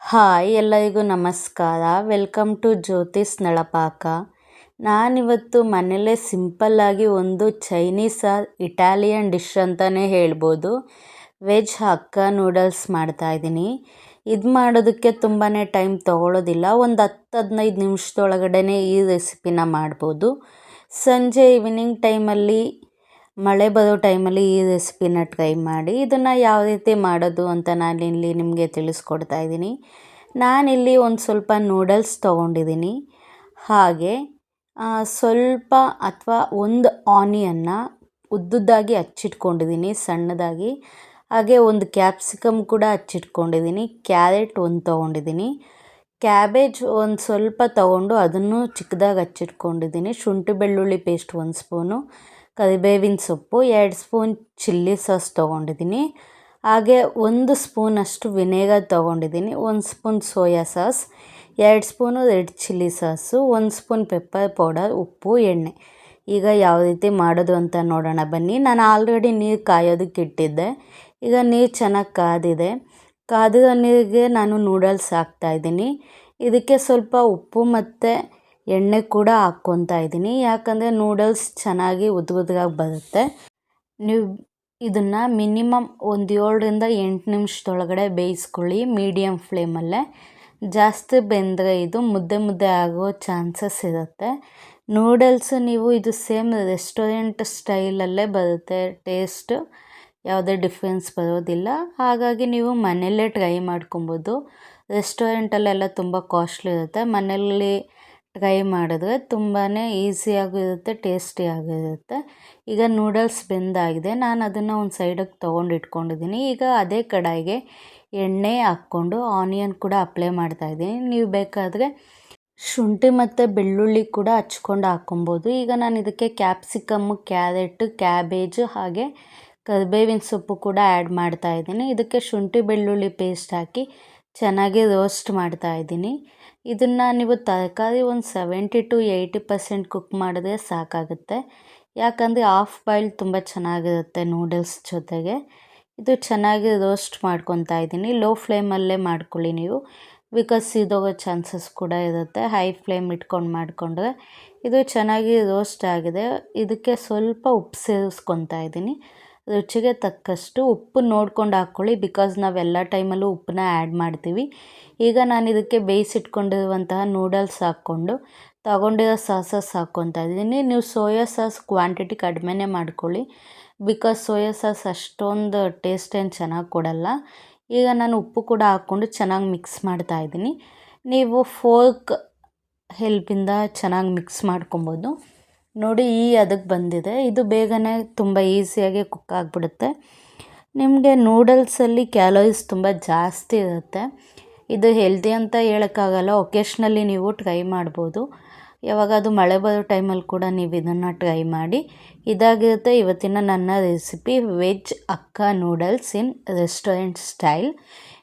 Hi ಎಲ್ಲರಿಗೂ ನಮಸ್ಕಾರ. Welcome to Jyothi's Nalapaka. ನಾನಿವತ್ತು ಮನೆಯಲ್ಲೇ ಸಿಂಪಲ್ಲಾಗಿ ಒಂದು ಚೈನೀಸ್, ಇಟಾಲಿಯನ್ ಡಿಶ್ ಅಂತಲೇ ಹೇಳ್ಬೋದು. ವೆಜ್ ಹಕ್ಕ ನೂಡಲ್ಸ್ ಮಾಡ್ತಾಯಿದ್ದೀನಿ ಇದು ಮಾಡೋದಕ್ಕೆ ತುಂಬಾ ಟೈಮ್ ತೊಗೊಳ್ಳೋದಿಲ್ಲ ಒಂದು ಹತ್ತು ಹದಿನೈದು ನಿಮಿಷದೊಳಗಡೆ ಈ ರೆಸಿಪಿನ ಮಾಡ್ಬೋದು. ಸಂಜೆ ಈವ್ನಿಂಗ್ ಟೈಮಲ್ಲಿ ಮಳೆ ಬರೋ ಟೈಮಲ್ಲಿ ಈ ರೆಸಿಪಿನ ಟ್ರೈ ಮಾಡಿ, ಇದನ್ನು ಯಾವ ರೀತಿ ಮಾಡೋದು ಅಂತ ನಾನಿಲ್ಲಿ ನಿಮಗೆ ತಿಳಿಸ್ಕೊಡ್ತಾ ಇದ್ದೀನಿ. ನಾನಿಲ್ಲಿ ಒಂದು ಸ್ವಲ್ಪ ನೂಡಲ್ಸ್ ತೊಗೊಂಡಿದ್ದೀನಿ. ಹಾಗೆ ಸ್ವಲ್ಪ ಅಥವಾ ಒಂದು ಆನಿಯನ್ನ ಉದ್ದುದ್ದಾಗಿ ಹಚ್ಚಿಟ್ಕೊಂಡಿದ್ದೀನಿ, ಸಣ್ಣದಾಗಿ. ಹಾಗೆ ಒಂದು ಕ್ಯಾಪ್ಸಿಕಮ್ ಕೂಡ ಹಚ್ಚಿಟ್ಕೊಂಡಿದ್ದೀನಿ ಕ್ಯಾರೆಟ್ ಒಂದು ತೊಗೊಂಡಿದ್ದೀನಿ. ಕ್ಯಾಬೇಜ್ ಒಂದು ಸ್ವಲ್ಪ ತೊಗೊಂಡು ಅದನ್ನು ಚಿಕ್ಕದಾಗಿ ಹಚ್ಚಿಟ್ಕೊಂಡಿದ್ದೀನಿ, ಶುಂಠಿ ಬೆಳ್ಳುಳ್ಳಿ ಪೇಸ್ಟ್ ಒಂದು ಸ್ಪೂನು ಕರಿಬೇವಿನ ಸೊಪ್ಪು, ಎರಡು ಸ್ಪೂನ್ ಚಿಲ್ಲಿ ಸಾಸ್ ತೊಗೊಂಡಿದ್ದೀನಿ. ಹಾಗೆ ಒಂದು ಸ್ಪೂನಷ್ಟು ವಿನೇಗರ್ ತೊಗೊಂಡಿದ್ದೀನಿ. ಒಂದು ಸ್ಪೂನ್ ಸೋಯಾ ಸಾಸ್, ಎರಡು ಸ್ಪೂನು ರೆಡ್ ಚಿಲ್ಲಿ ಸಾಸು, ಒಂದು ಸ್ಪೂನ್ ಪೆಪ್ಪರ್ ಪೌಡರ್, ಉಪ್ಪು, ಎಣ್ಣೆ. ಈಗ ಯಾವ ರೀತಿ ಮಾಡೋದು ಅಂತ ನೋಡೋಣ ಬನ್ನಿ. ನಾನು ಆಲ್ರೆಡಿ ನೀರು ಕಾಯೋದಕ್ಕೆ ಇಟ್ಟಿದ್ದೆ. ಈಗ ನೀರು ಚೆನ್ನಾಗಿ ಕಾದಿದೆ. ಕಾದಿರೋ ನೀರಿಗೆ ನಾನು ನೂಡಲ್ಸ್ ಹಾಕ್ತಾಯಿದ್ದೀನಿ ಇದಕ್ಕೆ ಸ್ವಲ್ಪ ಉಪ್ಪು ಮತ್ತು ಎಣ್ಣೆ ಕೂಡ ಹಾಕ್ಕೊತಾ ಇದ್ದೀನಿ. ಯಾಕಂದರೆ ನೂಡಲ್ಸ್ ಚೆನ್ನಾಗಿ ಉದ್ದ ಉದ್ರಾಗಿ ಬರುತ್ತೆ. ನೀವು ಇದನ್ನು ಮಿನಿಮಮ್ ಒಂದು ಏಳರಿಂದ ಎಂಟು ನಿಮಿಷದೊಳಗಡೆ ಬೇಯಿಸ್ಕೊಳ್ಳಿ ಮೀಡಿಯಮ್ ಫ್ಲೇಮಲ್ಲೇ ಜಾಸ್ತಿ ಬೆಂದರೆ ಇದು ಮುದ್ದೆ ಮುದ್ದೆ ಆಗೋ ಚಾನ್ಸಸ್ ಇರುತ್ತೆ. ನೂಡಲ್ಸ್ ನೀವು ಇದು ಸೇಮ್ ರೆಸ್ಟೋರೆಂಟ್ ಸ್ಟೈಲಲ್ಲೇ ಬರುತ್ತೆ. ಟೇಸ್ಟ್ ಯಾವುದೇ ಡಿಫ್ರೆನ್ಸ್ ಬರೋದಿಲ್ಲ. ಹಾಗಾಗಿ ನೀವು ಮನೆಯಲ್ಲೇ ಟ್ರೈ ಮಾಡ್ಕೊಬೋದು. ರೆಸ್ಟೋರೆಂಟಲ್ಲೆಲ್ಲ ತುಂಬ ಕಾಸ್ಟ್ಲಿ ಇರುತ್ತೆ. ಮನೆಯಲ್ಲಿ ಟ್ರೈ ಮಾಡಿದ್ರೆ ತುಂಬಾ ಈಸಿಯಾಗಿರುತ್ತೆ ಟೇಸ್ಟಿಯಾಗಿರುತ್ತೆ ಈಗ ನೂಡಲ್ಸ್ ಬೆಂದಾಗಿದೆ. ನಾನು ಅದನ್ನು ಒಂದು ಸೈಡಿಗೆ ತೊಗೊಂಡು ಇಟ್ಕೊಂಡಿದ್ದೀನಿ ಈಗ ಅದೇ ಕಡಾಯಿಗೆ ಎಣ್ಣೆ ಹಾಕ್ಕೊಂಡು ಆನಿಯನ್ ಕೂಡ ಅಪ್ಲೈ ಮಾಡ್ತಾ ಇದ್ದೀನಿ ನೀವು ಬೇಕಾದರೆ ಶುಂಠಿ ಮತ್ತು ಬೆಳ್ಳುಳ್ಳಿ ಕೂಡ ಹಚ್ಕೊಂಡು ಹಾಕ್ಕೊಬೋದು. ಈಗ ನಾನು ಇದಕ್ಕೆ ಕ್ಯಾಪ್ಸಿಕಮ್ಮು ಕ್ಯಾರೆಟ್ ಕ್ಯಾಬೇಜು ಹಾಗೆ ಕರಿಬೇವಿನ ಸೊಪ್ಪು ಕೂಡ ಆ್ಯಡ್ ಮಾಡ್ತಾಯಿದ್ದೀನಿ ಇದಕ್ಕೆ ಶುಂಠಿ ಬೆಳ್ಳುಳ್ಳಿ ಪೇಸ್ಟ್ ಹಾಕಿ ಚೆನ್ನಾಗಿ ರೋಸ್ಟ್ ಮಾಡ್ತಾಯಿದ್ದೀನಿ ಇದನ್ನು ನೀವು ತರಕಾರಿ ಒಂದು seventy to eighty percent cook ಮಾಡಿದ್ರೆ ಸಾಕಾಗುತ್ತೆ. ಯಾಕಂದರೆ ಆಫ್ ಬಾಯ್ಲ್ ತುಂಬ ಚೆನ್ನಾಗಿರುತ್ತೆ ನೂಡಲ್ಸ್ ಜೊತೆಗೆ. ಇದು ಚೆನ್ನಾಗಿ ರೋಸ್ಟ್ ಮಾಡ್ಕೊತಾ ಇದ್ದೀನಿ. ಲೋ ಫ್ಲೇಮಲ್ಲೇ ಮಾಡ್ಕೊಳ್ಳಿ ನೀವು. ಬಿಕಾಸ್ ಸಿದೋಗೋ ಚಾನ್ಸಸ್ ಕೂಡ ಇರುತ್ತೆ. ಹೈ ಫ್ಲೇಮ್ ಇಟ್ಕೊಂಡು ಮಾಡಿಕೊಂಡ್ರೆ ಇದು ಚೆನ್ನಾಗಿ ರೋಸ್ಟ್ ಆಗಿದೆ. ಇದಕ್ಕೆ ಸ್ವಲ್ಪ ಉಪ್ಪು ಸೇರಿಸ್ಕೊತಾ ಇದ್ದೀನಿ. ರುಚಿಗೆ ತಕ್ಕಷ್ಟು ಉಪ್ಪು ನೋಡ್ಕೊಂಡು ಹಾಕ್ಕೊಳ್ಳಿ ಬಿಕಾಸ್ ನಾವೆಲ್ಲ ಟೈಮಲ್ಲೂ ಉಪ್ಪನ್ನ ಆ್ಯಡ್ ಮಾಡ್ತೀವಿ. ಈಗ ನಾನು ಇದಕ್ಕೆ ಬೇಯಿಸಿಟ್ಕೊಂಡಿರುವಂತಹ ನೂಡಲ್ಸ್ ಹಾಕ್ಕೊಂಡು ತಗೊಂಡಿರೋ ಸಾಸಸ್ ಹಾಕ್ಕೊತಾ ಇದ್ದೀನಿ. ನೀವು ಸೋಯಾ ಸಾಸ್ ಕ್ವಾಂಟಿಟಿ ಕಡಿಮೆನೇ ಮಾಡ್ಕೊಳ್ಳಿ. ಬಿಕಾಸ್ ಸೋಯಾ ಸಾಸ್ ಅಷ್ಟೊಂದು ಟೇಸ್ಟ್ ಏನು ಚೆನ್ನಾಗಿ ಕೊಡಲ್ಲ. ಈಗ ನಾನು ಉಪ್ಪು ಕೂಡ ಹಾಕ್ಕೊಂಡು ಚೆನ್ನಾಗಿ ಮಿಕ್ಸ್ ಮಾಡ್ತಾ ಇದ್ದೀನಿ. ನೀವು ಫೋರ್ಕ್ ಹೆಲ್ಪಿಂದ ಚೆನ್ನಾಗಿ ಮಿಕ್ಸ್ ಮಾಡ್ಕೊಬೋದು. ನೋಡಿ ಈ ಅದಕ್ಕೆ ಬಂದಿದೆ. ಇದು ಬೇಗನೆ ತುಂಬ ಈಸಿಯಾಗಿ ಕುಕ್ ಆಗಿಬಿಡುತ್ತೆ. ನಿಮಗೆ ನೂಡಲ್ಸಲ್ಲಿ ಕ್ಯಾಲೋರೀಸ್ ತುಂಬ ಜಾಸ್ತಿ ಇರುತ್ತೆ. ಇದು ಹೆಲ್ದಿ ಅಂತ ಹೇಳೋಕ್ಕಾಗಲ್ಲ ಒಕೇಶ್ನಲ್ಲಿ ನೀವು ಟ್ರೈ ಮಾಡ್ಬೋದು. ಯಾವಾಗ ಅದು ಮಳೆ ಬರೋ ಟೈಮಲ್ಲಿ ಕೂಡ ನೀವು ಇದನ್ನು ಟ್ರೈ ಮಾಡಿ. ಇದಾಗಿರುತ್ತೆ ಇವತ್ತಿನ ನನ್ನ recipe, veg hakka noodles in restaurant style.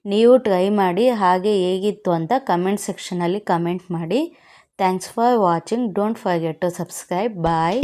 ನೀವು ಟ್ರೈ ಮಾಡಿ, ಹಾಗೆ ಹೇಗಿತ್ತು ಅಂತ ಕಮೆಂಟ್ ಸೆಕ್ಷನಲ್ಲಿ ಕಮೆಂಟ್ ಮಾಡಿ. Thanks for watching. Don't forget to subscribe. Bye.